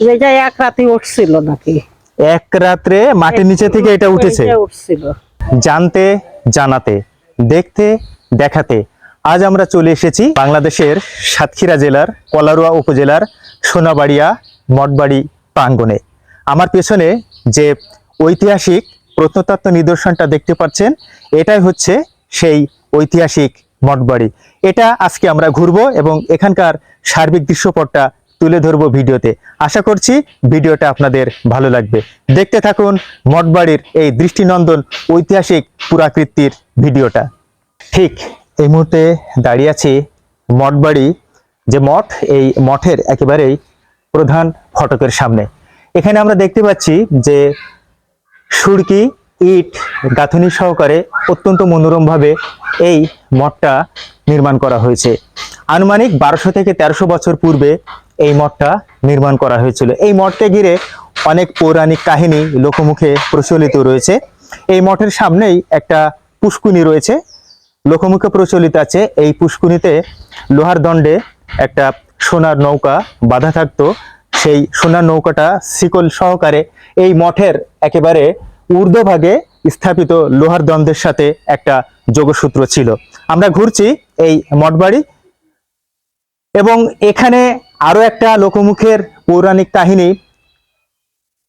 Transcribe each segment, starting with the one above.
এটা এক রাতে উঠছিল নাকি? এক রাত্রে মাটির নিচে থেকে এটা উঠেছে। উঠছিল। জানতে জানাতে দেখতে দেখাতে। আজ আমরা চলে এসেছি বাংলাদেশের সাতক্ষীরা জেলার কলারুয়া উপজেলার সোনাবাড়িয়া মঠবাড়ি প্রাঙ্গণে। আমার পেছনে যে ঐতিহাসিক প্রত্নতত্ত্ব নিদর্শনটা দেখতে পাচ্ছেন এটাই হচ্ছে সেই ঐতিহাসিক মঠবাড়ি। এটা আজকে আমরা ঘুরবো এবং এখানকার সার্বিক দৃশ্যপটটা তুলে ধরবো ভিডিওতে। আশা করছি ভিডিওটা আপনাদের ভালো লাগবে। দেখতে থাকুন মঠবাড়ির এই দৃষ্টিনন্দন ঐতিহাসিক পুরাকৃতির ভিডিওটা। ঠিক এই মুহূর্তে দাঁড়িয়ে আছি মঠবাড়ি, যে মঠ, এই মঠের একেবারেই প্রধান ফটকের সামনে। এখানে আমরা দেখতে পাচ্ছি যে সুরকি, ইট, গাঁথনি সহকারে অত্যন্ত মনোরমভাবে এই মঠটা নির্মাণ করা হয়েছে। আনুমানিক বারোশো থেকে তেরোশো বছর পূর্বে এই মঠটা নির্মাণ করা হয়েছিল। এই মঠকে ঘিরে অনেক পৌরাণিক কাহিনী লোকমুখে প্রচলিত রয়েছে। এই মঠের সামনেই একটা পুষ্কুনি রয়েছে। লোকমুখে প্রচলিত আছে। এই পুষ্কুনিতে লোহার দণ্ডে একটা সোনার নৌকা বাঁধা থাকতো। সেই সোনার নৌকাটা শিকল সহকারে এই মঠের একেবারে ঊর্ধ্বভাগে স্থাপিত লোহার দ্বন্দ্বের সাথে একটা যোগসূত্র ছিল। আমরা ঘুরছি এই মঠবাড়ি এবং এখানে আরও একটা লোকমুখের পৌরাণিক কাহিনী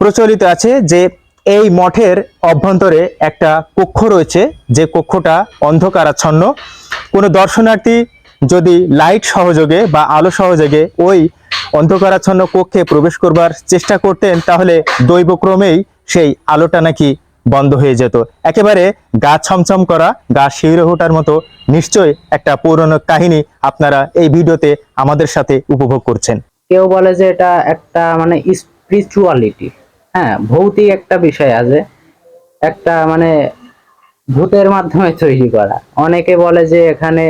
প্রচলিত আছে যে এই মঠের অভ্যন্তরে একটা কক্ষ রয়েছে, যে কক্ষটা অন্ধকারাচ্ছন্ন। কোনো দর্শনার্থী যদি লাইট সহযোগে বা আলো সহযোগে ওই অন্ধকারাচ্ছন্ন কক্ষে প্রবেশ করবার চেষ্টা করতেন, তাহলে দৈবক্রমেই সেই আলোটা নাকি বন্ধ হয়ে যেত। একেবারে গা ছমছম করা, গা শিউরে ওঠার মতো নিশ্চয় একটা পৌরাণিক কাহিনী আপনারা এই ভিডিওতে আমাদের সাথে উপভোগ করছেন। কেউ বলে যে এটা একটা মানে স্পিরিচুয়ালিটি হ্যাঁ ভৌতিক একটা বিষয় আছে। একটা মানে ভূতের মাধ্যমে তৈরি করা। অনেকে বলে যে এখানে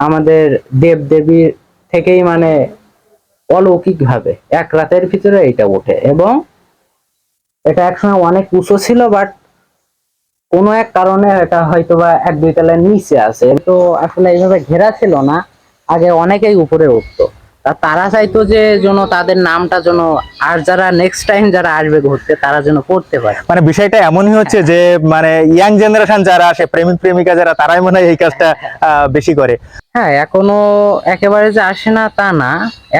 আমাদের দেব দেবীর থেকেই মানে অলৌকিক ভাবে এক রাতের ভিতরে এটা ওঠে। এবং এটা একসময় অনেক উঁচু ছিল বাট কোনো এক কারণে এটা হয়তো বা এক দুই তলার নিচে আছে। তো আসলে এইভাবে ঘেরা ছিল না। আগে অনেকেই উপরে উঠতো। তা তারা চাইতো যে যেন তাদের নামটা যেন আর যারা নেক্সট টাইম যারা আসবে ঘুরতে তারা যেন করতে পারে। মানে বিষয়টা এমনই হচ্ছে যে মানে ইয়াং জেনারেশন যারা আসে প্রেমিক প্রেমিকা যারা তারাই মনে হয় এই কাজটা আহ, বেশি করে। হ্যাঁ এখনও একেবারে যে আসে না তা না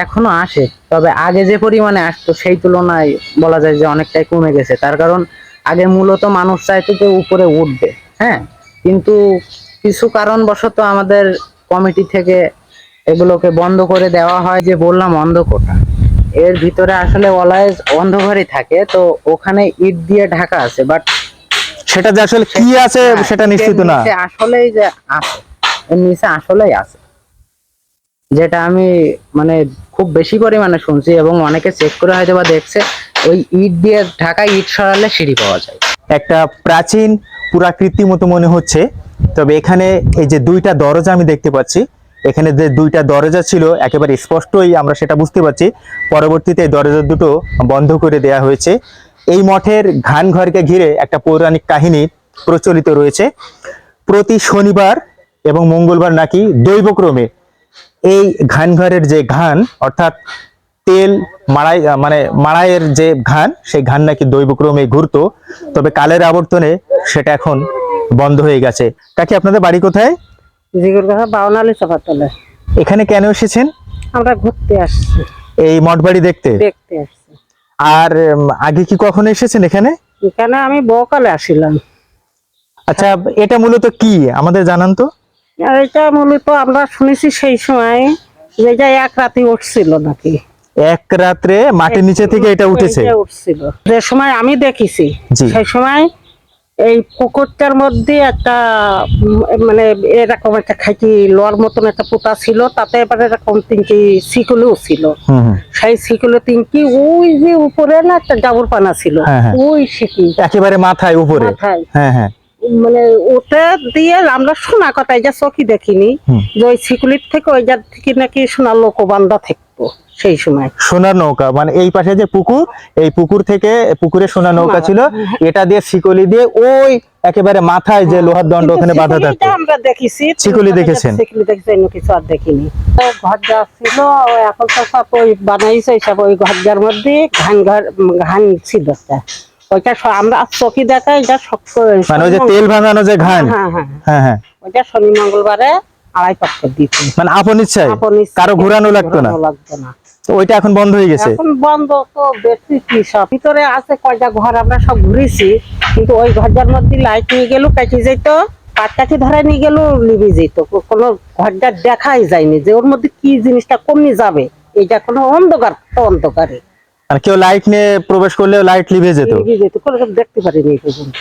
এখনও আসে। তবে আগে যে পরিমাণে আসতো সেই তুলনায় বলা যায় যে অনেকটাই কমে গেছে। তার কারণ আগে মূলত মানুষ চাইতো যে উপরে উঠবে হ্যাঁ? কিন্তু কিছু কারণবশত আমাদের কমিটি থেকে এগুলোকে বন্ধ করে দেওয়া হয় যে বললাম অন্ধকোটা। এর ভিতরে আসলে অলওয়েজ অন্ধকারই থাকে তো ওখানে ইট দিয়ে ঢাকা আছে বাট সেটা যে আসলে কি আছে সেটা নিশ্চিত না। আসলেই যে আছে এর নিচে আসলেই আছে। যেটা আমি মানে খুব বেশি পরিমাণে শুনছি এবং অনেকে চেক করে হয়তো বা দেখছে ওই ইট দিয়ে ঢাকা ইট সরালে সিঁড়ি পাওয়া যায়। একটা প্রাচীন পুরাকৃতি মতো মনে হচ্ছে, তবে এখানে এই যে দুইটা দরজা আমি দেখতে পাচ্ছি, এখানে যে দুইটা দরজা ছিল একেবারে স্পষ্টই আমরা সেটা বুঝতে পারছি, পরবর্তীতে দরজা দুটো বন্ধ করে দেয়া হয়েছে। এই মঠের ঘান ঘরকে ঘিরে একটা পৌরাণিক কাহিনী প্রচলিত রয়েছে। প্রতি শনিবার এবং মঙ্গলবার নাকি দৈবক্রমে এই ঘান ঘরের যে ঘান, অর্থাৎ তেল মাড়াই মানে মাড়াইয়ের যে ঘান সেই ঘান নাকি দৈবক্রমে ঘুরতো তবে কালের আবর্তনে সেটা এখন বন্ধ হয়ে গেছে। কাকি আপনাদের বাড়ি কোথায়? বাউনালি চাপাতলে এখানে কেন এসেছেন? আমরা ঘুরতে আসছি। এই মঠবাড়ি দেখতে? দেখতে আসছি। আর আগে কি কখনো এসেছেন এখানে? এখানে আমি বকালে আসিলাম আচ্ছা এটা মূলত কি? আমাদের জানান তো। এটা মূলত আমরা শুনেছি সেই সময় যে এক রাতে উঠছিল নাকি। এক রাত্রে মাটির নিচে থেকে এটা উঠেছে? উঠছিল। যে সময় আমি দেখেছি সেই সময় এই পুকুরটার মধ্যে একটা মানে এরকম একটা খাইটি লোয়ার মতন একটা পোতা ছিল তাতে এবার এরকম তিনটি শিকুলও ছিল। সেই শিকুলো তিনটি ওই যে উপরে না একটা ডাবর পানা ছিল হ্যাঁ, হ্যাঁ। ওই শিকি একেবারে মাথায় উপরে। হ্যাঁ হ্যাঁ। মানে ওটা দিয়ে আমরা শোনা কথা এটা চকি দেখিনি। যে ওই শিকুলির থেকে ওই জাত থেকে নাকি সোনার লোকবান্ধা থাকতো। সেই সময়। সোনার নৌকা মানে এই পাশে যে পুকুর এই পুকুর থেকে পুকুরে সোনার নৌকা ছিল এটা দিয়ে শিকলি দিয়ে ওই একেবারে মাথায় যে লোহার দণ্ড ওখানে বাঁধা থাকতো। আমরা দেখেছি শিকুলি দেখেছেন? শিকুলি দেখেছি অন্য কিছু আর দেখিনি। ঘর যা ছিল এখন তো সব ওই বানাইছে সব ওই ঘরজার মধ্যে ধান ঘর ধান ছিল একটা। ওইটা আমরা চকি দেখাই এটা শক্ত মানে ওই যে তেল ভাঙানো যে ঘান। হ্যাঁ হ্যাঁ। হ্যাঁ হ্যাঁ। ওইটা শনি মঙ্গলবারে আড়াই পাক্কর দিতে মানে আপন ইচ্ছায় কারও ঘোরানো লাগতো না? লাগতো না। ওইটা এখন বন্ধ হয়ে গেছে? এখন বন্ধ তো বেশি কি সব। ভিতরে আছে কয়টা ঘর আমরা সব ঘুরেছি। কিন্তু ওই ঘরটার মধ্যে লাইট নিয়ে গেল কেটে যেত। পাট কাঠি ধরে নিয়ে গেল লিভে যেত। কোনো ঘরটা দেখাই যায়নি যে ওর মধ্যে কি জিনিসটা কমে যাবে। এটা কোনো অন্ধকার তো অন্ধকারে। মানে কেউ লাইট নিয়ে প্রবেশ করলে লাইট লিভে যেত? লিভে যেত। কোনো দেখতে পারিনি পর্যন্ত।